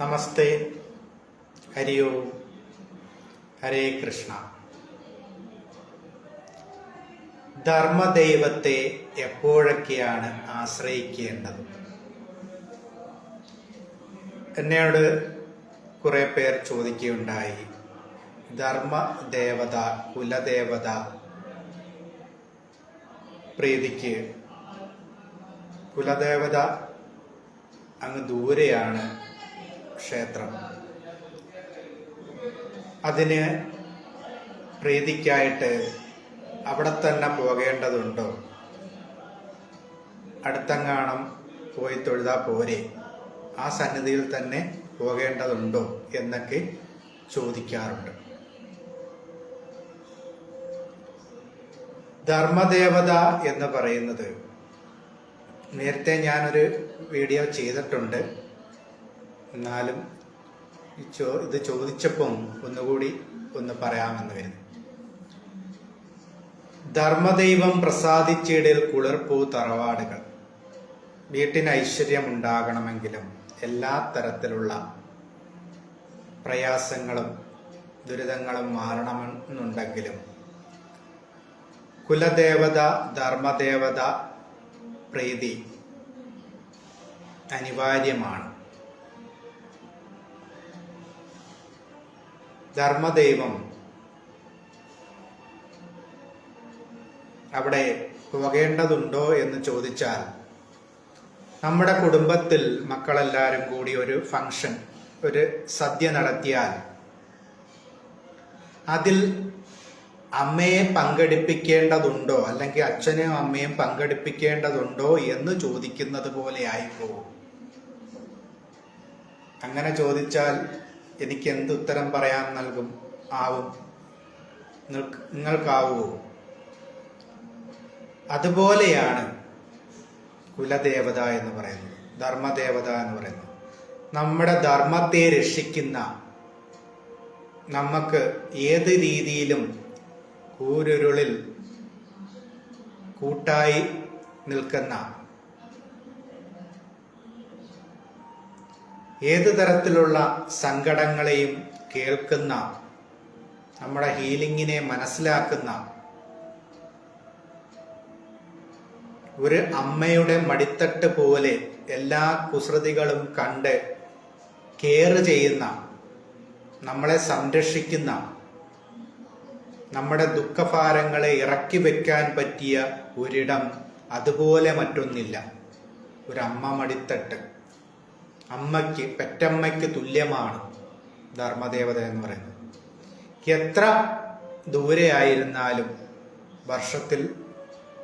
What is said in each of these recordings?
നമസ്തേ. ഹരി ഓം. ഹരേ കൃഷ്ണ. ധർമ്മദൈവത്തെ എപ്പോഴൊക്കെയാണ് ആശ്രയിക്കേണ്ടത്? എന്നോട് കുറെ പേർ ചോദിക്കുകയുണ്ടായി. ധർമ്മദേവത കുലദേവത പ്രീതിക്ക് കുലദേവത അങ്ങ് ദൂരെയാണ്. ക്ഷേത്രം. അതിന് പ്രീതിക്കായിട്ട് അവിടെ തന്നെ പോകേണ്ടതുണ്ടോ? അടുത്തങ്ങാണം പോയി തൊഴുതാ പോരെ. ആ സന്നിധിയിൽ തന്നെ പോകേണ്ടതുണ്ടോ എന്നൊക്കെ ചോദിക്കാറുണ്ട്. ധർമ്മദേവത എന്ന് പറയുന്നത് നേരത്തെ ഞാനൊരു വീഡിയോ ചെയ്തിട്ടുണ്ട്. എന്നാലും ഇത് ചോദിച്ചപ്പം ഒന്നുകൂടി ഒന്ന് പറയാമെന്ന് വരുന്നു ധർമ്മദൈവം പ്രസാദിച്ചിടയിൽ കുളിർപ്പൂ തറവാടുകൾ. വീട്ടിന് ഐശ്വര്യം ഉണ്ടാകണമെങ്കിലും എല്ലാ തരത്തിലുള്ള പ്രയാസങ്ങളും ദുരിതങ്ങളും മാറണമെന്നുണ്ടെങ്കിലും കുലദേവത ധർമ്മദേവത പ്രീതി അനിവാര്യമാണ്. ധർമ്മദൈവം. അവിടെ പോകേണ്ടതുണ്ടോ എന്ന് ചോദിച്ചാൽ നമ്മുടെ കുടുംബത്തിൽ മക്കളെല്ലാവരും കൂടി ഒരു ഫംഗ്ഷൻ ഒരു സദ്യ നടത്തിയാൽ അതിൽ അമ്മയെ പങ്കെടുപ്പിക്കേണ്ടതുണ്ടോ അല്ലെങ്കിൽ അച്ഛനെയും അമ്മയും പങ്കെടുപ്പിക്കേണ്ടതുണ്ടോ എന്ന് ചോദിക്കുന്നത് പോലെ ആയിപ്പോവും. അങ്ങനെ ചോദിച്ചാൽ എനിക്ക് എന്ത് ഉത്തരം പറയാൻ നൽകും? ആവും. നിങ്ങൾക്ക് നിങ്ങൾക്കാവുമോ അതുപോലെയാണ് കുലദേവത എന്ന് പറയുന്നത്. ധർമ്മദേവത എന്ന് പറയുന്നത്. നമ്മുടെ ധർമ്മത്തെ രക്ഷിക്കുന്ന നമുക്ക് ഏത് രീതിയിലും കൂരുരുളിൽ കൂട്ടായി നിൽക്കുന്ന ഏത് തരത്തിലുള്ള സങ്കടങ്ങളെയും കേൾക്കുന്ന നമ്മുടെ ഹീലിങ്ങിനെ മനസ്സിലാക്കുന്ന ഒരു അമ്മയുടെ മടിത്തട്ട് പോലെ എല്ലാ കുസൃതികളും കണ്ട് കെയർ ചെയ്യുന്ന നമ്മളെ സംരക്ഷിക്കുന്ന നമ്മുടെ ദുഃഖഭാരങ്ങളെ ഇറക്കി വെക്കാൻ പറ്റിയ ഒരിടം അതുപോലെ മറ്റൊന്നില്ല. ഒരു അമ്മ മടിത്തട്ട്. അമ്മയ്ക്ക് പെറ്റമ്മയ്ക്ക് തുല്യമാണ് ധർമ്മദേവത എന്ന് പറയുന്നത്. എത്ര ദൂരെയായിരുന്നാലും വർഷത്തിൽ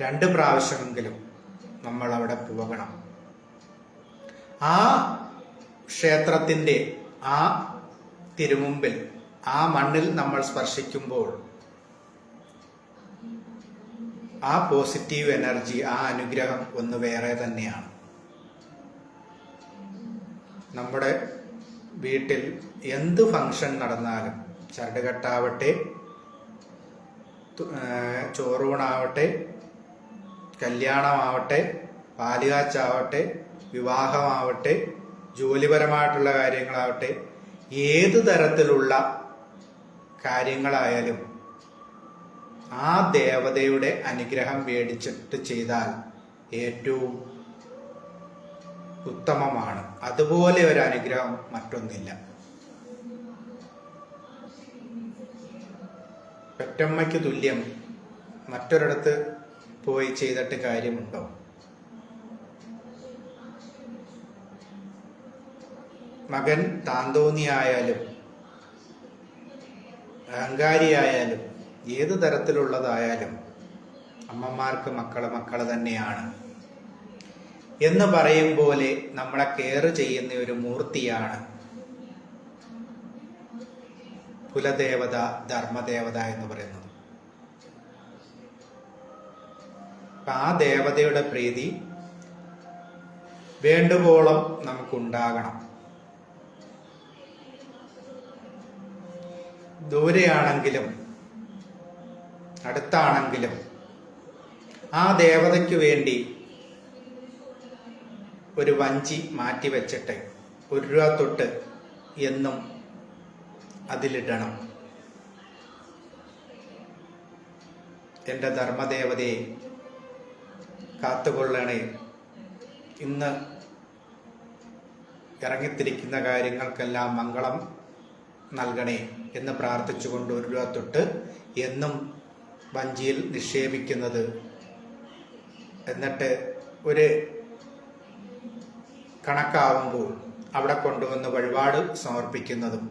രണ്ട് പ്രാവശ്യമെങ്കിലും നമ്മൾ അവിടെ പോകണം. ആ ക്ഷേത്രത്തിന്റെ ആ തിരുമുമ്പിൽ ആ മണ്ണിൽ നമ്മൾ സ്പർശിക്കുമ്പോൾ ആ പോസിറ്റീവ് എനർജി ആ അനുഗ്രഹം ഒന്ന് വേറെ തന്നെയാണ്. നമ്മുടെ വീട്ടിൽ എന്ത് ഫങ്ഷൻ നടന്നാലും ഏർ ചോറൂണാവട്ടെ കല്യാണമാവട്ടെ പാലുകാച്ചാവട്ടെ വിവാഹമാവട്ടെ ജോലിപരമായിട്ടുള്ള കാര്യങ്ങളാവട്ടെ ഏത് തരത്തിലുള്ള കാര്യങ്ങളായാലും ആ ദേവതയുടെ അനുഗ്രഹം മേടിച്ചിട്ട് ചെയ്താൽ ഏറ്റവും ഉത്തമമാണ്. അതുപോലെ ഒരു അനുഗ്രഹം മറ്റൊന്നില്ല. പെറ്റമ്മയ്ക്ക് തുല്യം മറ്റൊരിടത്ത് പോയി ചെയ്തിട്ട് കാര്യമുണ്ടോ? മകൻ താന്തോന്നിയായാലും അഹങ്കാരിയായാലും ഏത് തരത്തിലുള്ളതായാലും അമ്മമാർക്ക് മക്കൾ മക്കൾ തന്നെയാണ്. എന്ന് പറയും പോലെ നമ്മളെ കെയർ ചെയ്യുന്ന ഒരു മൂർത്തിയാണ്. കുലദേവത ധർമ്മദേവത എന്ന് പറയുന്നത്. ആ ദേവതയുടെ പ്രീതി വേണ്ടുവോളം നമുക്കുണ്ടാകണം. ദൂരെയാണെങ്കിലും അടുത്താണെങ്കിലും ആ ദേവതയ്ക്ക് വേണ്ടി ഒരു വഞ്ചി മാറ്റി വെച്ചിട്ട് ഒരു രൂപ തൊട്ട് എന്നും അതിലിടണം. എന്റെ ധർമ്മദേവതയെ കാത്തുകൊള്ളണേ. ഇന്ന് ഇറങ്ങിത്തിരിക്കുന്ന കാര്യങ്ങൾക്കെല്ലാം മംഗളം നൽകണേ എന്ന് പ്രാർത്ഥിച്ചുകൊണ്ട് ഒരു രൂപ തൊട്ട് എന്നും വഞ്ചിയിൽ നിക്ഷേപിക്കുന്നത്. എന്നിട്ട് ഒരു കണക്കാവുമ്പോൾ അവിടെ കൊണ്ടുവന്ന് വഴിപാട് സമർപ്പിക്കുന്നതും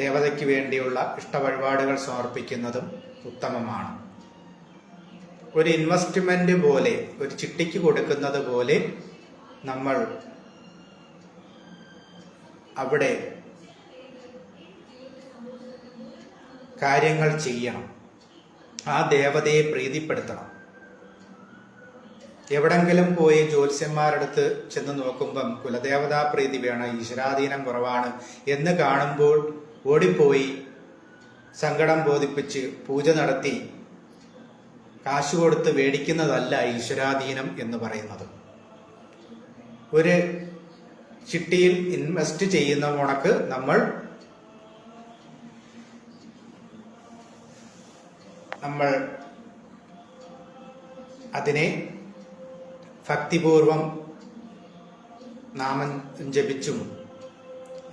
ദേവതയ്ക്ക് വേണ്ടിയുള്ള ഇഷ്ടവഴിപാടുകൾ സമർപ്പിക്കുന്നതും ഉത്തമമാണ്. ഒരു ഇൻവെസ്റ്റ്മെന്റ് പോലെ ഒരു ചിട്ടിക്ക് കൊടുക്കുന്നത് പോലെ നമ്മൾ അവിടെ കാര്യങ്ങൾ ചെയ്യണം. ആ ദേവതയെ പ്രീതിപ്പെടുത്തണം. എവിടെങ്കിലും പോയി ജ്യോത്സ്യന്മാരടുത്ത് ചെന്ന് നോക്കുമ്പം കുലദേവതാ പ്രീതി വേണം ഈശ്വരാധീനം കുറവാണ് എന്ന് കാണുമ്പോൾ ഓടിപ്പോയി സങ്കടം ബോധിപ്പിച്ച് പൂജ നടത്തി കാശ് കൊടുത്ത് മേടിക്കുന്നതല്ല ഈശ്വരാധീനം എന്ന് പറയുന്നത്. ഒരു ചിട്ടിയിൽ ഇൻവെസ്റ്റ് ചെയ്യുന്ന ഉണക്ക് നമ്മൾ നമ്മൾ അതിനെ ഭക്തിപൂർവം നാമം ജപിച്ചും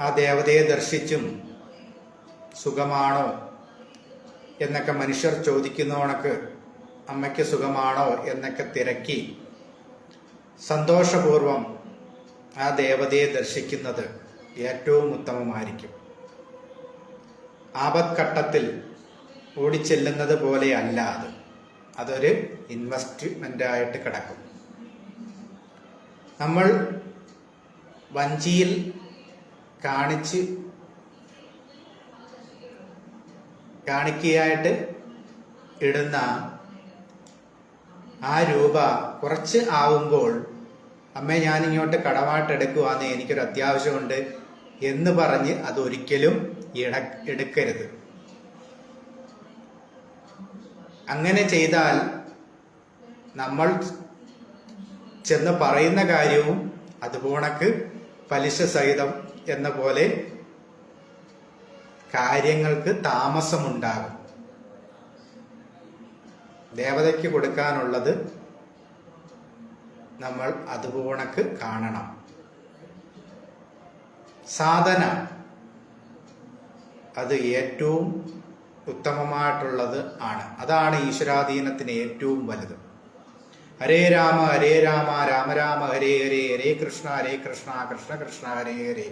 ആ ദേവതയെ ദർശിച്ചും സുഖമാണോ എന്നൊക്കെ മനുഷ്യർ ചോദിക്കുന്ന കണക്ക് അമ്മയ്ക്ക് സുഖമാണോ എന്നൊക്കെ തിരക്കി സന്തോഷപൂർവം ആ ദേവതയെ ദർശിക്കുന്നത് ഏറ്റവും ഉത്തമമായിരിക്കും. ആപത്ഘട്ടത്തിൽ ഓടിച്ചെല്ലുന്നത് പോലെയല്ല അത്. അതൊരു ഇൻവെസ്റ്റ്മെന്റായിട്ട് കിടക്കും. നമ്മൾ വഞ്ചിയിൽ കാണിച്ച് കാണിക്കയായിട്ട് ഇടുന്ന ആ രൂപ കുറച്ച് ആവുമ്പോൾ അമ്മേ ഞാൻ ഇങ്ങോട്ട് കടമായിട്ട് എടുക്കുവാന്ന് എനിക്കൊരു അത്യാവശ്യമുണ്ട് എന്ന് പറഞ്ഞ് അതൊരിക്കലും ഇട എടുക്കരുത്. അങ്ങനെ ചെയ്താൽ നമ്മൾ ചെന്ന് പറയുന്ന കാര്യവും അതുപോണക്ക് പലിശ സഹിതം എന്ന പോലെ കാര്യങ്ങൾക്ക് താമസമുണ്ടാകും. ദേവതയ്ക്ക് കൊടുക്കാനുള്ളത് നമ്മൾ അതുപോണക്ക് കാണണം. സാധന അത് ഏറ്റവും ഉത്തമമായിട്ടുള്ളത് ആണ്. അതാണ് ഈശ്വരാധീനത്തിന് ഏറ്റവും വലുത്. ഹരേ രാമ ഹരേ രാമ രാമ രാമ ഹരേ ഹരേ ഹരേ കൃഷ്ണ ഹരേ കൃഷ്ണ കൃഷ്ണ കൃഷ്ണ ഹരേ ഹരേ.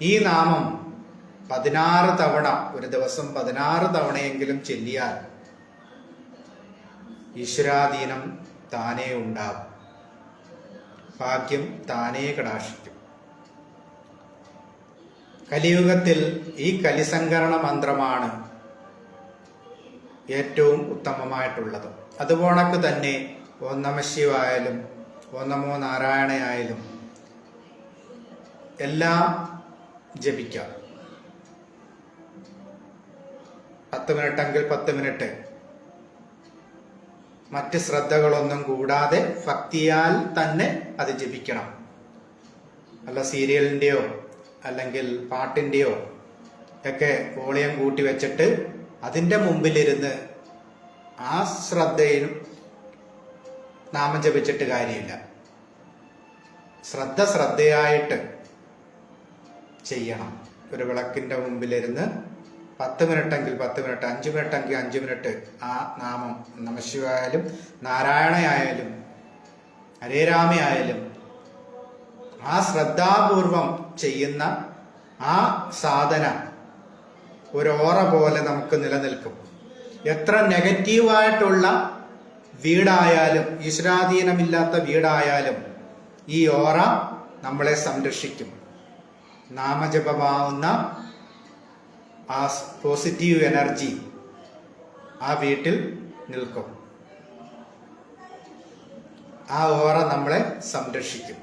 ഈ നാമം പതിനാറ് തവണ ഒരു ദിവസം പതിനാറ് തവണയെങ്കിലും ചെല്ലിയാൽ ഈശ്വരാധീനം താനേ ഉണ്ടാവും. ഭാഗ്യം താനേ കടാക്ഷിക്കും. കലിയുഗത്തിൽ ഈ കലിസങ്കരണ മന്ത്രമാണ് ഏറ്റവും ഉത്തമമായിട്ടുള്ളത്. അതുപോണക്ക് തന്നെ ഓം നമ ശിവായാലും ഓം നമോ നാരായണയായാലും എല്ലാം ജപിക്കാം. പത്ത് മിനിറ്റെങ്കിൽ പത്ത് മിനിറ്റ് മറ്റ് ശ്രദ്ധകളൊന്നും കൂടാതെ ഭക്തിയാൽ തന്നെ അത് ജപിക്കണം. അല്ല സീരിയലിന്റെയോ അല്ലെങ്കിൽ പാട്ടിന്റെയോ ഒക്കെ വോളിയം കൂട്ടി വെച്ചിട്ട് അതിന്റെ മുമ്പിലിരുന്ന് ആ ശ്രദ്ധയിലും നാമം ജപിച്ചിട്ട് കാര്യമില്ല. ശ്രദ്ധ ശ്രദ്ധയായിട്ട് ചെയ്യണം. ഒരു വിളക്കിന്റെ മുമ്പിലിരുന്ന് പത്ത് മിനിറ്റെങ്കിൽ പത്ത് മിനിറ്റ് അഞ്ച് മിനിറ്റെങ്കിൽ അഞ്ച് മിനിറ്റ് ആ നാമം നമശിവായാലും നാരായണയായാലും ഹരേരാമയായാലും ആ ശ്രദ്ധാപൂർവം ചെയ്യുന്ന ആ സാധന ഒരോറ പോലെ നമുക്ക് നിലനിൽക്കും. എത്ര നെഗറ്റീവായിട്ടുള്ള വീടായാലും ഈശ്വരാധീനമില്ലാത്ത വീടായാലും ഈ ഓറ നമ്മളെ സംരക്ഷിക്കും. നാമജപമാവുന്ന ആ പോസിറ്റീവ് എനർജി ആ വീട്ടിൽ നിൽക്കും. ആ ഓറ നമ്മളെ സംരക്ഷിക്കും.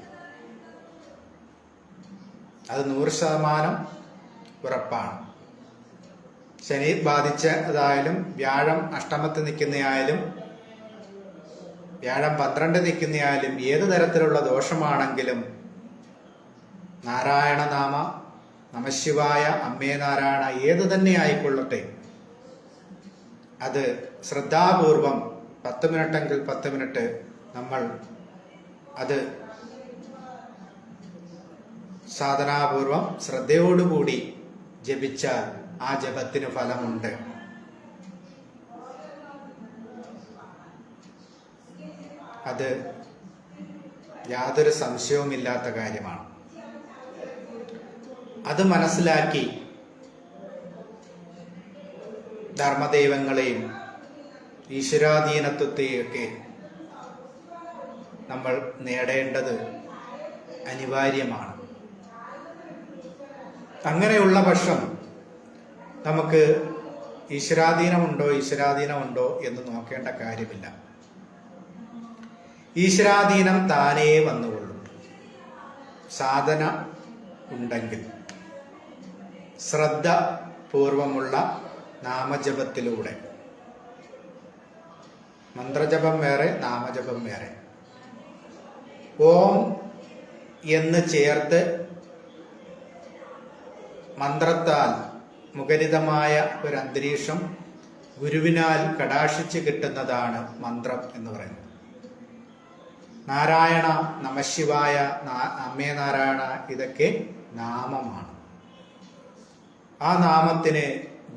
അത് നൂറ് ശതമാനം ഉറപ്പാണ്. ശനി ബാധിച്ചതായാലും വ്യാഴം അഷ്ടമത്ത് നിൽക്കുന്നതായാലും വ്യാഴം പന്ത്രണ്ട് നിൽക്കുന്നയാലും ഏത് തരത്തിലുള്ള ദോഷമാണെങ്കിലും നാരായണ നാമ നമശിവായ അമ്മേ നാരായണ ഏത് തന്നെ ആയിക്കൊള്ളട്ടെ. അത് ശ്രദ്ധാപൂർവം പത്ത് മിനിറ്റെങ്കിൽ പത്ത് മിനിറ്റ് നമ്മൾ അത് സാധനാപൂർവം ശ്രദ്ധയോടുകൂടി ജപിച്ചാൽ ആ ജപത്തിന് ഫലമുണ്ട്. അത് യാതൊരു സംശയവുമില്ലാത്ത കാര്യമാണ്. അത് മനസ്സിലാക്കി ധർമ്മദൈവങ്ങളെയും ഈശ്വരാധീനത്വത്തെയൊക്കെ നമ്മൾ നേടേണ്ടത് അനിവാര്യമാണ്. അങ്ങനെയുള്ള പക്ഷം നമുക്ക് ഈശ്വരാധീനമുണ്ടോ ഈശ്വരാധീനമുണ്ടോ എന്ന് നോക്കേണ്ട കാര്യമില്ല. ഈശ്വരാധീനം താനേ വന്നുകൊള്ളും. സാധന ഉണ്ടെങ്കിൽ ശ്രദ്ധ പൂർവമുള്ള നാമജപത്തിലൂടെ. മന്ത്രജപം വേറെ നാമജപം വേറെ. ഓം എന്ന് ചേർത്ത് മന്ത്രത്താൽ മുഖരിതമായ ഒരു അന്തരീക്ഷം ഗുരുവിനാൽ കടാക്ഷിച്ച് കിട്ടുന്നതാണ് മന്ത്രം എന്ന് പറയുന്നത്. നാരായണ നമശിവായ അമ്മേ നാരായണ ഇതൊക്കെ നാമമാണ്. ആ നാമത്തിന്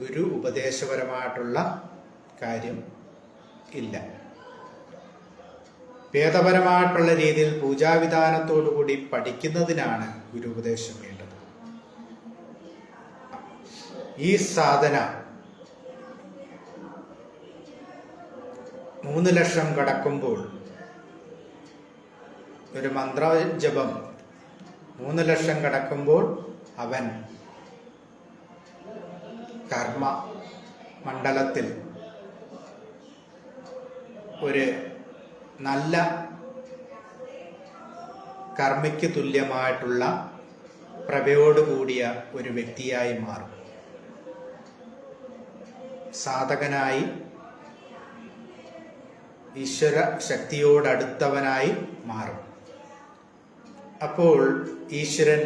ഗുരു ഉപദേശപരമായിട്ടുള്ള കാര്യം ഇല്ല. വേദപരമായിട്ടുള്ള രീതിയിൽ പൂജാവിധാനത്തോടുകൂടി പഠിക്കുന്നതിനാണ് ഗുരു ഉപദേശം വേണ്ടത്. ഈ സാധന മൂന്ന് ലക്ഷം കടക്കുമ്പോൾ ഒരു മന്ത്രജപം മൂന്ന് ലക്ഷം കടക്കുമ്പോൾ അവൻ കർമ്മ മണ്ഡലത്തിൽ ഒരു നല്ല കർമ്മയ്ക്ക് തുല്യമായിട്ടുള്ള പ്രഭയോടുകൂടിയ ഒരു വ്യക്തിയായി മാറും. സാധകനായി ഈശ്വര ശക്തിയോടടുത്തവനായി മാറും. അപ്പോൾ ഈശ്വരൻ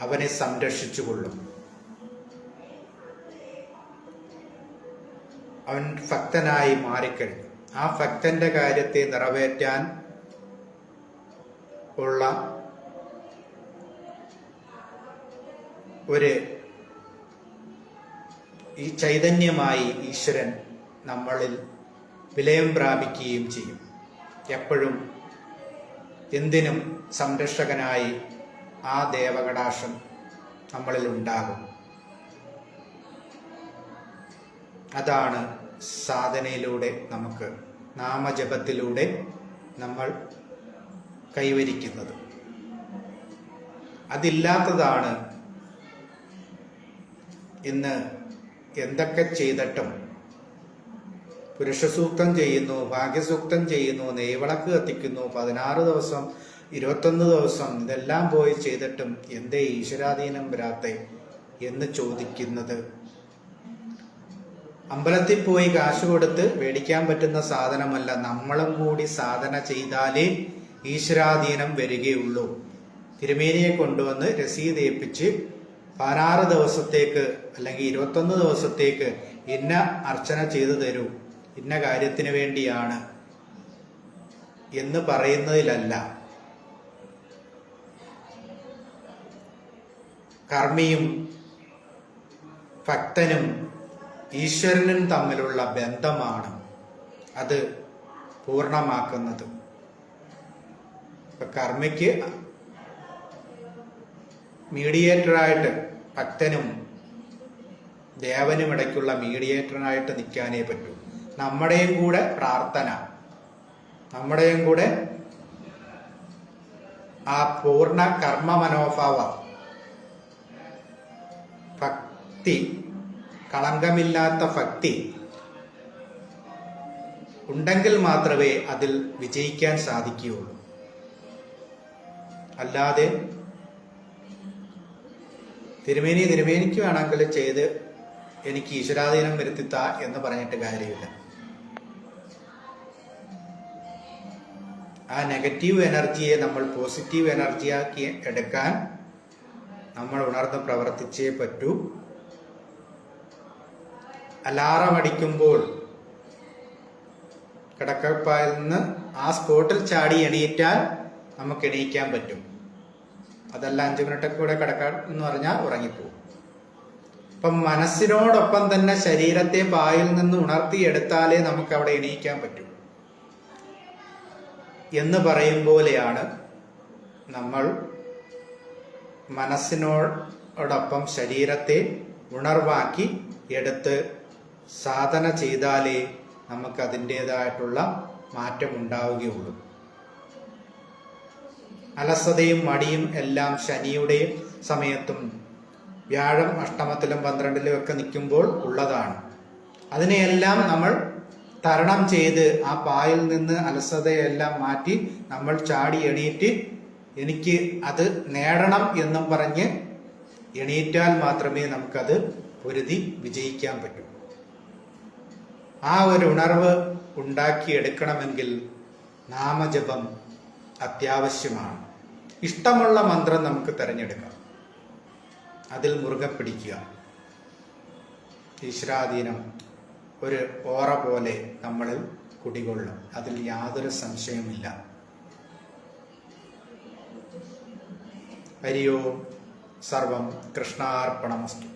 അവനെ സംരക്ഷിച്ചുകൊള്ളും അവൻ ഭക്തനായി മാറിക്കഴിഞ്ഞു. ആ ഭക്തന്റെ കാര്യത്തെ നിറവേറ്റാൻ ഉള്ള ഒരു ഈ ചൈതന്യമായി ഈശ്വരൻ നമ്മളിൽ വിലയം പ്രാപിക്കുകയും ചെയ്യും. എപ്പോഴും എന്തിനും സംരക്ഷകനായി ആ ദേവകടാശം നമ്മളിൽ ഉണ്ടാകും. അതാണ് സാധനയിലൂടെ നമുക്ക് നാമജപത്തിലൂടെ നമ്മൾ കൈവരിക്കുന്നത്. അതില്ലാത്തതാണ് ഇന്ന് എന്തൊക്കെ ചെയ്തിട്ടും പുരുഷസൂക്തം ചെയ്യുന്നു ഭാഗ്യസൂക്തം ചെയ്യുന്നു നെയ്വിളക്ക് കത്തിക്കുന്നു. പതിനാറ് ദിവസം ഇരുപത്തൊന്ന് ദിവസം ഇതെല്ലാം പോയി ചെയ്തിട്ടും എന്തേ ഈശ്വരാധീനം വരാത്തെ എന്ന് ചോദിക്കുന്നത്. അമ്പലത്തിൽ പോയി കാശ് കൊടുത്ത് മേടിക്കാൻ പറ്റുന്ന സാധനമല്ല. നമ്മളും കൂടി സാധന ചെയ്താലേ ഈശ്വരാധീനം വരികയുള്ളൂ. തിരുമേനിയെ കൊണ്ടുവന്ന് രസീത് ഏൽപ്പിച്ച് പതിനാറ് ദിവസത്തേക്ക് അല്ലെങ്കിൽ ഇരുപത്തൊന്ന് ദിവസത്തേക്ക് ഇന്ന അർച്ചന ചെയ്തു തരൂ. ഇന്ന കാര്യത്തിന് വേണ്ടിയാണ് എന്ന് പറയുന്നതിലല്ല. കർമ്മിയും ഭക്തനും ഈശ്വരനും തമ്മിലുള്ള ബന്ധമാണ് അത് പൂർണമാക്കുന്നത്. കർമ്മിക്ക് മീഡിയേറ്ററായിട്ട് ഭക്തനും ദേവനും ഇടയ്ക്കുള്ള മീഡിയേറ്ററായിട്ട് നിൽക്കാനേ പറ്റൂ. നമ്മുടെയും കൂടെ പ്രാർത്ഥന. നമ്മുടെയും കൂടെ ആ പൂർണ കർമ്മ മനോഭാവം. ഭക്തി. കളങ്കമില്ലാത്ത ഭക്തി. ഉണ്ടെങ്കിൽ മാത്രമേ അതിൽ വിജയിക്കാൻ സാധിക്കുകയുള്ളൂ. അല്ലാതെ തിരുമേനി തിരുമേനിക്ക് വേണമെങ്കിൽ ചെയ്ത് എനിക്ക് ഈശ്വരാധീനം വരുത്തിത്ത എന്ന് പറഞ്ഞിട്ട് കാര്യമില്ല. ആ നെഗറ്റീവ് എനർജിയെ നമ്മൾ പോസിറ്റീവ് എനർജിയാക്കി എടുക്കാൻ നമ്മൾ ഉണർന്ന് പ്രവർത്തിച്ചേ പറ്റൂ. അലാറം അടിക്കുമ്പോൾ കിടക്കപ്പായിൽ നിന്ന് ആ സ്പോട്ടിൽ ചാടി എണീറ്റാൽ നമുക്ക് എണീക്കാൻ പറ്റും. അതല്ല അഞ്ചു മിനിറ്റൊക്കെ കൂടെ കിടക്കാൻ എന്ന് പറഞ്ഞാൽ ഉറങ്ങിപ്പോവും. അപ്പം മനസ്സിനോടൊപ്പം തന്നെ ശരീരത്തെ പായിൽ നിന്ന് ഉണർത്തിയെടുത്താലേ നമുക്ക് അവിടെ എണീക്കാൻ പറ്റൂ. എന്ന് പറയും പോലെയാണ് നമ്മൾ മനസ്സിനോടൊപ്പം ശരീരത്തെ ഉണർവാക്കി എടുത്ത് സാധന ചെയ്താലേ നമുക്ക് അതിന്റെതായിട്ടുള്ള മാറ്റം ഉണ്ടാവുകയുള്ളൂ അലസതയും മടിയും എല്ലാം ശനിയുടെ സമയത്തും വ്യാഴം അഷ്ടമത്തിലും പന്ത്രണ്ടിലും ഒക്കെ നിൽക്കുമ്പോൾ ഉള്ളതാണ്. അതിനെയെല്ലാം നമ്മൾ തരണം ചെയ്ത് ആ പായിൽ നിന്ന് അലസതയെല്ലാം മാറ്റി നമ്മൾ ചാടി എണീറ്റ് എനിക്ക് അത് നേടണം എന്നും പറഞ്ഞ് എണീറ്റാൽ മാത്രമേ നമുക്കത് പൊരുതി വിജയിക്കാൻ പറ്റൂ. ആ ഒരു ഉണർവ് ഉണ്ടാക്കിയെടുക്കണമെങ്കിൽ നാമജപം അത്യാവശ്യമാണ്. ഇഷ്ടമുള്ള മന്ത്രം നമുക്ക് തിരഞ്ഞെടുക്കാം. അതിൽ മുറുകെ പിടിക്കുക. ഈശ്വരാധീനം. ഒരു ഓറ പോലെ നമ്മളിൽ കുടികൊള്ളും. അതിൽ യാതൊരു സംശയമില്ല ഹരിയോ സർവം കൃഷ്ണാർപ്പണമസ്തു.